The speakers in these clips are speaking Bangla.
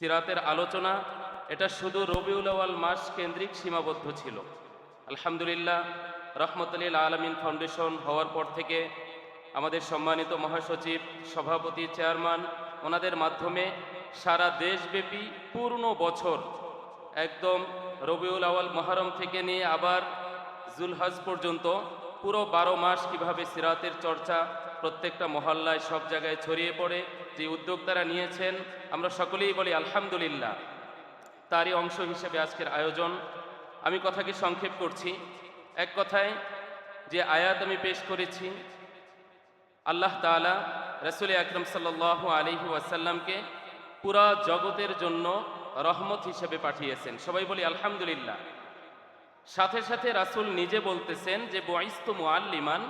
সিরাতের আলোচনা, এটা শুধু রবিউল আওয়াল মাস কেন্দ্রিক সীমাবদ্ধ ছিল। আলহামদুলিল্লাহ, রহমতুল্লিল আলমিন ফাউন্ডেশন হওয়ার পর থেকে আমাদের সম্মানিত মহাসচিব, সভাপতি, চেয়ারম্যান, ওনাদের মাধ্যমে সারা দেশব্যাপী পূর্ণ বছর একদম রবিউল আওয়াল মহরম থেকে নিয়ে আবার জুলহাজ পর্যন্ত পুরো বারো মাস কীভাবে সিরাতের চর্চা প্রত্যেকটা মহল্লায় সব জায়গায় ছড়িয়ে পড়ে, যে উদ্যোগ তারা নিয়েছেন, আমরা সকলেই বলি আলহামদুলিল্লাহ। তারই অংশ হিসেবে আজকের আয়োজন। আমি কথাকে সংক্ষেপ করছি। এক কথায়, যে আয়াত আমি পেশ করেছি, আল্লাহ তাআলা রসুল আকরম সাল্লাহ আলিহু ওয়াসাল্লামকে পুরা জগতের জন্য রহমত হিসেবে পাঠিয়েছেন। সবাই বলি আলহামদুলিল্লাহ। সাথে সাথে রাসূল নিজে বলতেছেন যে বয়স্ত মুআল্লিমান,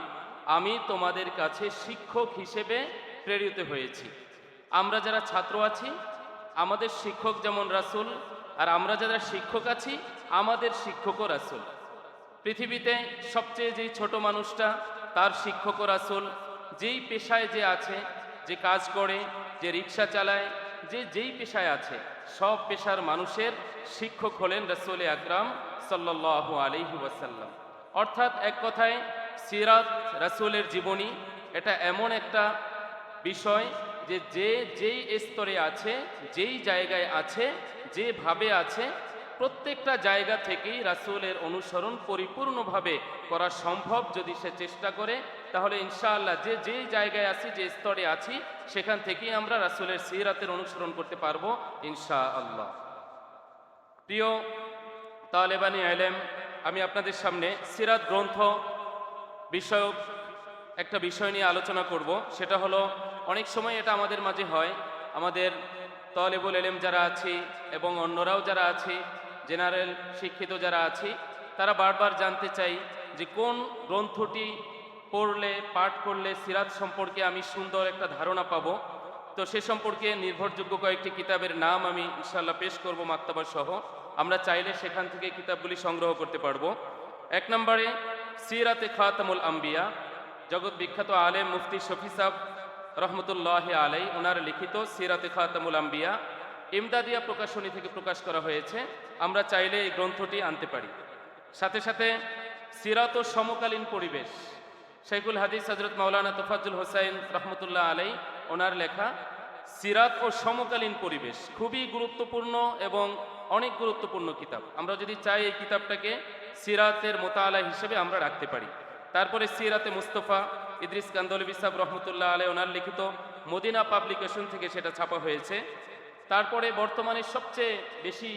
আমি তোমাদের কাছে শিক্ষক হিসেবে প্রেরিত হয়েছি। আমরা যারা ছাত্র আছি, আমাদের শিক্ষক যেমন রাসুল, আর আমরা যারা শিক্ষক আছি, আমাদের শিক্ষকও রাসুল। পৃথিবীতে সবচেয়ে যেই ছোট মানুষটা, তার শিক্ষকও রাসুল। যেই পেশায় যে আছে, যে কাজ করে, যে রিক্সা চালায়, যে যেই পেশায় আছে সব পেশার মানুষের শিক্ষক হলেন রসুল আকরাম সাল্লাহ আলহি ওয়াসাল্লাম। অর্থাৎ এক কথায়, সিরাত রাসূলের জীবনী, এটা এমন একটা বিষয় যে যে যেই স্তরে আছে, যেই জায়গায় আছে যেভাবে আছে, প্রত্যেকটা জায়গা থেকেই রাসূলের অনুসরণ পরিপূর্ণভাবে করা সম্ভব যদি সে চেষ্টা করে। তাহলে ইনশাআল্লাহ যে যেই জায়গায় আছি, যে স্তরে আছি, সেখান থেকেই আমরা রাসুলের সিরাতের অনুসরণ করতে পারব ইনশাআল্লাহ। প্রিয় তালেবানি আলেম, আমি আপনাদের সামনে সিরাত গ্রন্থ বিষয়ক একটা বিষয় নিয়ে আলোচনা করব। সেটা হলো, অনেক সময় এটা আমাদের মাঝে হয়, আমাদের তলেবুল এলেম যারা আছি এবং অন্যরাও যারা আছি, জেনারেল শিক্ষিত যারা আছি, তারা বারবার জানতে চাই যে কোন গ্রন্থটি পড়লে, পাঠ করলে সিরাত সম্পর্কে আমি সুন্দর একটা ধারণা পাবো। তো সে সম্পর্কে নির্ভরযোগ্য কয়েকটি কিতাবের নাম আমি ইনশাল্লাহ পেশ করব মাক্তাবার সহ। আমরা চাইলে সেখান থেকে কিতাবগুলি সংগ্রহ করতে পারব। এক নম্বরে, সিরাতে খাতামুল আম্বিয়া, জগৎ বিখ্যাত আলেম মুফতি শফি সাহ রহমতুল্লাহ আলাই ওনার লিখিত সিরাতে খাতামুল আম্বিয়া ইমদাদিয়া প্রকাশনী থেকে প্রকাশ করা হয়েছে। আমরা চাইলে এই গ্রন্থটি আনতে পারি। সাথে সাথে, সিরাত ও সমকালীন পরিবেশ। শেখুল হাদিস হজরত মাওলানা তোফাজুল হোসাইন রহমতুল্লাহ আলাই ওনার লেখা, সিরাত ও সমকালীন পরিবেশ, খুবই গুরুত্বপূর্ণ এবং অনেক গুরুত্বপূর্ণ কিতাব। আমরা যদি চাই এই কিতাবটাকে সিরাতের মোতালা হিসেবে আমরা রাখতে পারি। তারপরে সিরাতে মুস্তফা, ইদ্রিস কান্দলবি সাহ রহমতুল্লাহ আলাই ওনার লিখিত মদিনা পাবলিকেশন থেকে সেটা ছাপা হয়েছে। তারপরে বর্তমানে সবচেয়ে বেশি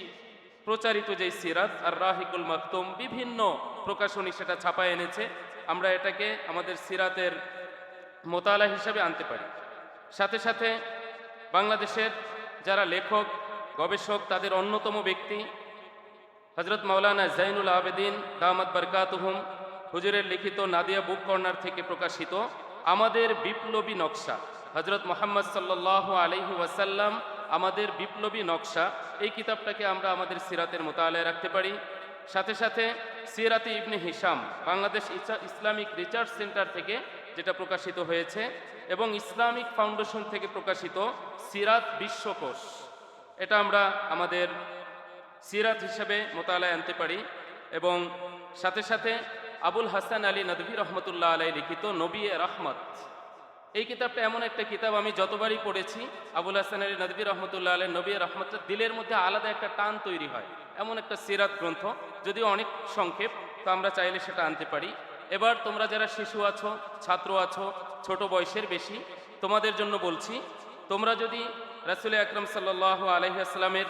প্রচারিত যে সিরাত আর রাহিকুল মাকতুম, বিভিন্ন প্রকাশনী সেটা ছাপায় এনেছে। আমরা এটাকে আমাদের সিরাতের মোতালা হিসাবে আনতে পারি। সাথে সাথে বাংলাদেশের যারা লেখক, গবেষক, তাদের অন্যতম ব্যক্তি হজরত মাওলানা জাইনুল আবেদিন দামাত বরকাতহুম, হুজুরের লিখিত নাদিয়া বুক কর্নার থেকে প্রকাশিত আমাদের বিপ্লবী নকশা। হজরত মোহাম্মদ সাল্লাহ আলহি ওয়াসাল্লাম আমাদের বিপ্লবী নকশা। এই কিতাবটাকে আমরা আমাদের সিরাতের মোতালায় রাখতে পারি। সাথে সাথে সিরাতে ইবনে হিসাম বাংলাদেশ ইসলামিক রিসার্চ সেন্টার থেকে যেটা প্রকাশিত হয়েছে এবং ইসলামিক ফাউন্ডেশন থেকে প্রকাশিত সিরাত বিশ্বকোষ। এটা আমরা আমাদের সিরাত হিসেবে মোতালায় আনতে পারি এবং সাথে সাথে আবুল হাসান আলী নদভী রহমতুল্লাহ আলাই লিখিত নবী রহমত। এই কিতাবটা এমন একটা কিতাব, আমি যতবারই পড়েছি, আবুল হাসান আলী নদভী রহমতুল্লাহ আলাই নবী রহমত দিলের মধ্যে আলাদা একটা টান তৈরি হয়। এমন একটা সিরাত গ্রন্থ, যদিও অনেক সংক্ষেপ, তো আমরা চাইলে সেটা আনতে পারি। এবার তোমরা যারা শিশু আছো, ছাত্র আছো, ছোট বয়সের বেশি, তোমাদের জন্য বলছি, তোমরা যদি রাসুল আকরম সাল্লাহ আলহিহাস্লামের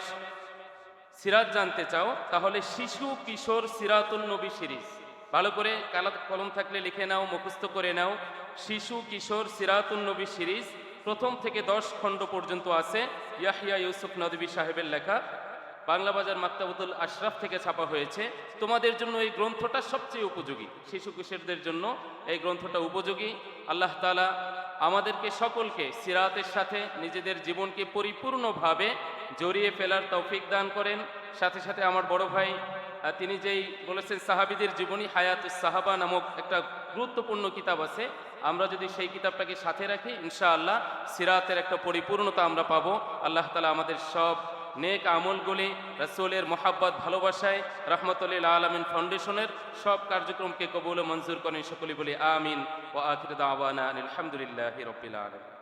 সিরাত জানতে চাও, তাহলে শিশু কিশোর সিরাতুল নবী সিরিজ। ভালো করে কালা কলম থাকলে লিখে নাও, মুখস্থ করে নাও। শিশু, কিশোর সিরাতুল নবী সিরিজ, প্রথম থেকে দশ খণ্ড পর্যন্ত আছে। ইয়াহিয়া ইউসুফ নদবী সাহেবের লেখা। বাংলা বাজার মাক্তাবুতুল আশরাফ থেকে ছাপা হয়েছে। তোমাদের জন্য এই গ্রন্থটা সবচেয়ে উপযোগী, শিশু, কিশোরদের জন্য এই গ্রন্থটা উপযোগী। আল্লাহ তালা আমাদেরকে সকলকে সিরাতের সাথে নিজেদের জীবনকে পরিপূর্ণভাবে জড়িয়ে ফেলার তৌফিক দান করেন। সাথে সাথে আমার বড় ভাই তিনি যেই বলেছেন, সাহাবিদের জীবনী হায়াতুস সাহাবা নামক একটা গুরুত্বপূর্ণ কিতাব আছে। আমরা যদি সেই কিতাবটাকে সাথে রাখি, ইনশাআল্লাহ সিরাতের একটা পরিপূর্ণতা আমরা পাবো। আল্লাহ তালা আমাদের সব নেক আমলগুলি রসুলের মোহাব্বত, ভালোবাসায়, রহমতুল্লিল আলমিন ফাউন্ডেশনের সব কার্যক্রমকে কবুল মঞ্জুর করেন সকলে বলি আমিন। ও আখির দাওয়ানা আলহামদুলিল্লাহ রবিল আলম